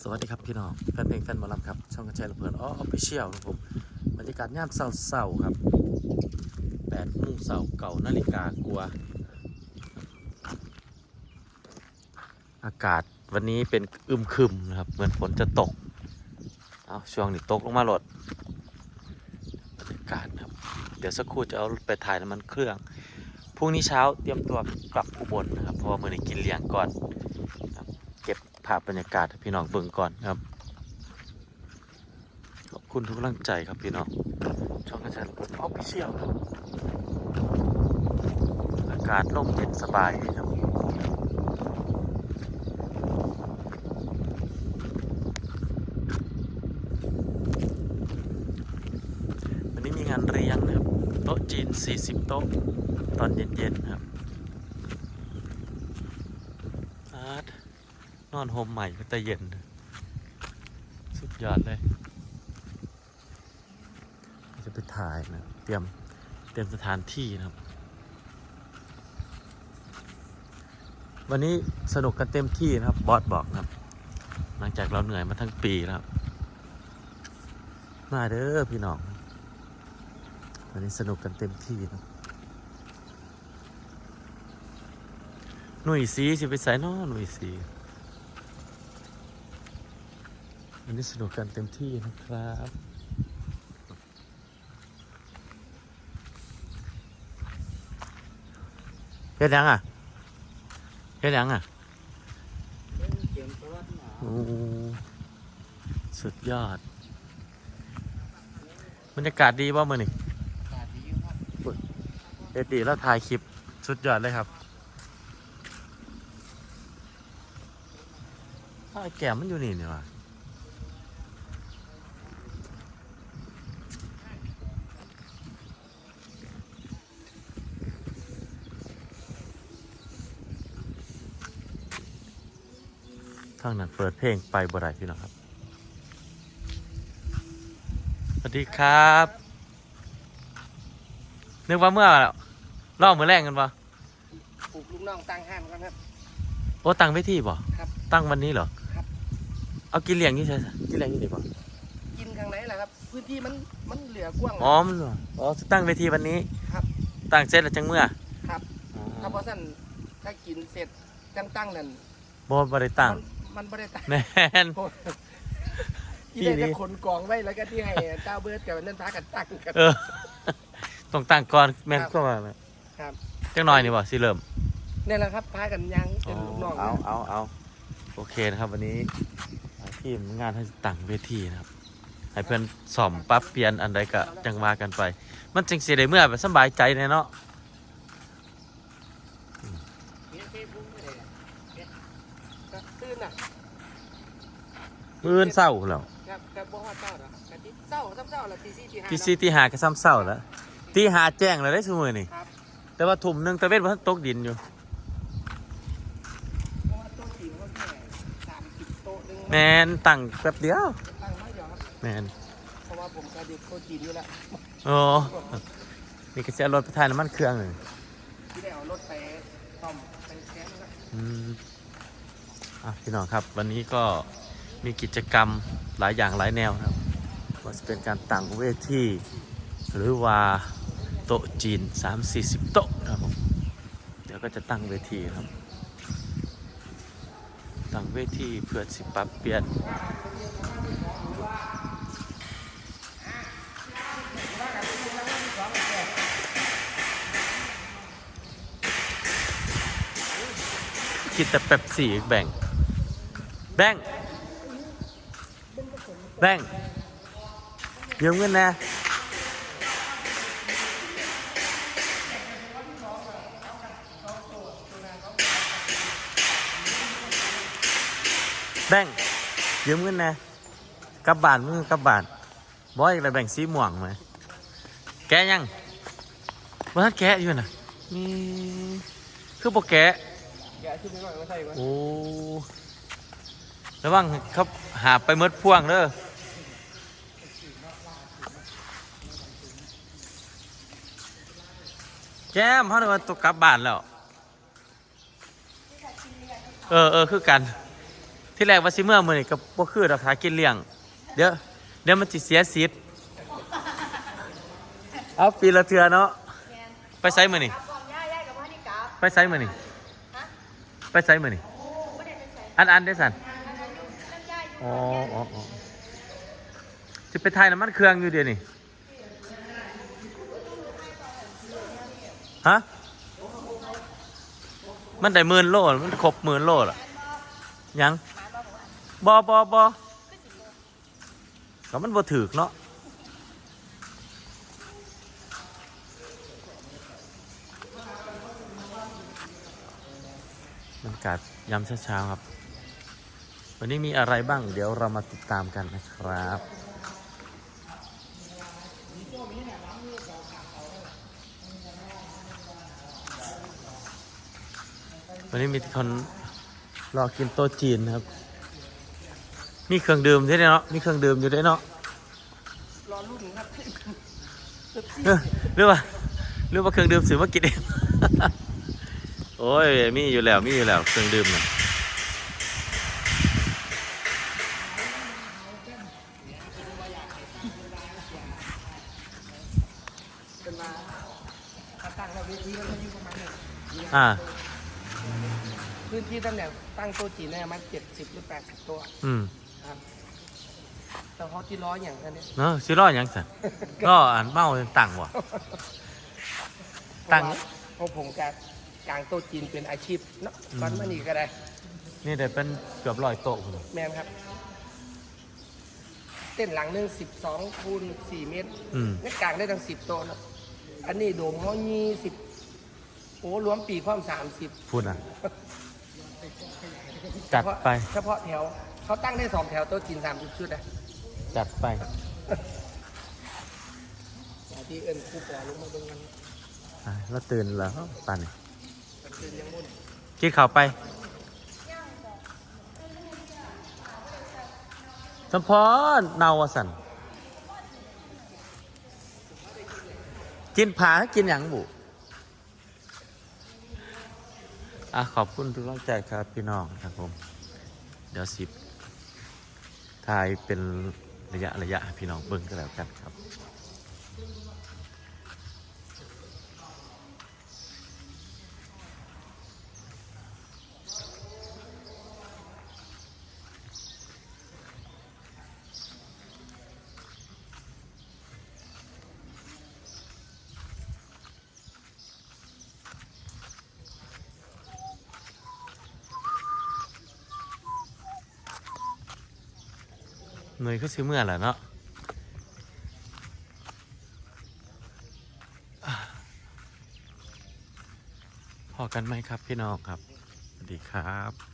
สวัสดีครับพี่น้องแฟนเพลงแฟนหมอลำครับ ช่องกระจายระเบิดอ๋อออฟฟิเชียลครับผมบรรยากาศย่ามเศร้าๆครับแปดโมงเสาเก่านาฬิกากลัว อากาศวันนี้เป็นอึมครึมนะครับ เหมือนฝนจะตก เอาช่วงนี้ตกลงมาหลดบรรยากาศครับ เดี๋ยวสักครู่จะเอาไปถ่ายน้ำมันเครื่องพรุ่งนี้เช้าเตรียมตัวกลับอุบลนะครับ เพราะว่ามื่อนี้กินเลี้ยงก่อนาพบรรยากาศพี่น้องเบิ่งก่อนครับ ขอบคุณทุกกำลังใจครับพี่น้อง ช่องกระจาระเบิดออฟฟิเชียลครับ อากาศร่มเย็นสบายครับวันนี้มีงานเลี้ยงนะครับ โต๊ะจีน 40 โต๊ะ ตอนเย็นๆครับอาร์ต นอนโฮมใหม่ก็แต่เย็น สุดยอดเลย จะไปถ่ายนะ เตรียมเตรียมสถานที่นะครับ วันนี้สนุกกันเต็มที่นะครับ บอสบอกนะครับ หลังจากเราเหนื่อยมาทั้งปีแล้ว มาเด้อพี่น้อง วันนี้สนุกกันเต็มที่นะหนุ่ยสีสิไปใส่นอหนุ่ยสี วันนี้สนุกกันเต็มที่นะครับเฮ็ดหยังอะเฮ็ดหยังอะโอ้สุดยอด บรรยากาศดีป่ะมือนี่เด็ดดีแล้วถ่ายคลิปสุดยอดเลยครับอ้าวไอ้แก้มมันอยู่นี่นี่วะ ทางนั้นเปิดเพลงไปบ่ได้พี่น้องครับ สวัสดีครับ นึกว่าเมื่อรอบมือแรกกันปะปลูกลูกน้องตั้งห้านกันครับ โอ้ตั้งไว้ที่บ่ครับ ตั้งวันนี้เหรอครับ เอากินเลี้ยงนี่ใช่กินเลี้ยงนี่ดีบ่กินข้างไหนล่ะครับ พื้นที่มันมันเหลือกว้างอ๋อมันเหรออ๋อตั้งเวทีวันนี้ครับตั้งเสร็จแล้วจังเมื่อครับอ๋อถ้าพอสั้นถ้ากินเสร็จจังตั้งนั่นบ่บ่ได้ตั้ง มันมันไม่ได้ตั้งแม่นโอ้ยที่ที่นี่ได้จะขนกองไว้แล้วก็ที่ให้เจ้าเบิร์ดกับนั่นพากันตั้งกันเออต้องตั้งก่อนแม่นครับก็ว่าแม่นครับจังหน่อยนี่บ่สิเริ่มนี่แหละครับพากันยังเป็นลูกน้องเอาเอาเอาโอเคนะครับ วันนี้ทีมงานให้ตั้งเวทีนะครับ ให้เพื่อนสอมปรับเปลี่ยนอันใดก็จังว่ากันไป มันจึงสิได้เมื่อแบบสำบายใจแน่เนาะ ตื่นอะ มื้ออนเศร้าแล้วครับครับบ่ฮอดเจ้าหรอกกะทิเศร้าซ้ำเศร้าละตีสี่ตีห้าที่ซีตีหาก็ซ้ำเศร้าแล้วตีหาแจ้งแล้วได้สมือนี่ครับแต่ว่าทุ่มหนึงตะเวนมันตกดินอยู่ เพราะว่าโต๊ะจีนเขาแค่สามสิบโต๊ะหนึงแมนตั้งแป๊บเดียว ตั้งไว้เดี๋ยวครับแมนเพราะว่าผมกระดิกโต๊ะจีนอยู่แล้วโอ้นี่ก็จะเอารถไปทายน้ำมันเครื่องเลยที่ได้เอารถไปซ่อมไปแก้นะครับอืมอะพี่น้องครับ วันนี้ก็ มีกิจกรรมหลายอย่างหลายแนวนะครับว่าจะเป็นการตั้งเวทีหรือว่าโต๊ะจีน 3-40 โต๊ะนะครับผมเดี๋ยวก็จะตั้งเวทีครับ ตั้งเวทีเพื่อสิปรับเปลี่ยนคิดแต่แป๊บสี่แบ่ง แบ่ง แบ่งยืมเงินนะแบ่งยืมเงินนะกลับบ้านมึงกลับบ้านบอยอะไรแบ่งสีม่วงไหมแกยังว่าแกะอยู่น่ะนี่คือบอกแกะแกะชุดนี้หน่อยมาใส่ก่อนโอ้ระวังครับหาไปเมดพ่วงเด้อ แก้มเขาเลยว่าตกกลับบ้านแล้ว เออเออคือกัน ที่แรกว่าสิเมื่อมือนี้ก็บ่คือดอกหากินเลี้ยง เดี๋ยวเดี๋ยวมันสิเสียสิทธิ์เอาปีละเทือเนาะ ไปไสมื้อนี้กลับก่อนย่าย่ากับพ่อนี่ ไปไสมื้อนี้ฮะไปไสมื้อนี้ไม่ไปใส่อันอันได้สั่นอันนั้นอยู่นั่นย่าอยู่อ๋ออ๋ออ๋อสิไปถ่ายน้ำมันเครื่องอยู่เดี๋ยวนี้ ฮะ มันได้หมื่นโลมันครบหมื่นโลล่ะยังบอบอบอบอก็มันบ่ถือกเนาะบรรยากาศยามเช้าๆครับ วันนี้มีอะไรบ้างเดี๋ยวเรามาติดตามกันนะครับ วันนี้มีคนรอกินโต๊ะจีนนะครับ มีเครื่องดื่มด้วยเนาะ มีเครื่องดื่มอยู่ด้วยเนาะรอรุ่นครับเออหรือว่าหรือว่าเครื่องดื่มซื้อมากินเองโอ้ย มีอยู่แล้ว มีอยู่แล้ว เครื่องดื่มน่ะเนมาถ้าตั้งแล้วเวทีมันก็อยู่ะมาณนี้อ่า พื้นที่ตำแหน่งตั้งโต๊ะจีนเนี่ยมันเจ็ดสิบหรือแปดสิบตัวอืมครับแต่พอที่ร้อยอย่างนั้นเนี่ยเนาะสิรอหยังสันรออ่านเมาตั้งวะตั้ง เพราะผมการกลางโต๊ะจีนเป็นอาชีพเนาะตอนมานี่ก็ได้ นี่ได้เป็นเกือบร้อยโต๊ะพุ่นแมนครับ เต้นหลังหนึ่งสิบสองคูณสี่เมตรอืมในกลางได้ทั้งสิบโต๊ะนะอันนี้โดมเขายี่สิบโอ้รวมปีความสามสิบพูดอะ จัดไป เฉพาะแถวเขาตั้งได้สองแถวโต๊ะจีนสามสิบชุดนะจัดไปที่เอิญครูปอลงมาเบิ่งกันอะแล้วตื่นแล้วปันตื่นยังมุ่นกินข้าวไปสมพรเนาวสันกินผากินหยังบุ อะขอบคุณทุกท่านใจครับพี่น้องครับผมเดี๋ยวสิบถ่ายเป็นระยะระยะพี่น้องเบิ่งก็แล้วกันครับ เนยก็ซื้อเมื่อแหละเนาะอะพอกันไหมครับพี่น้องครับ สวัสดีครับ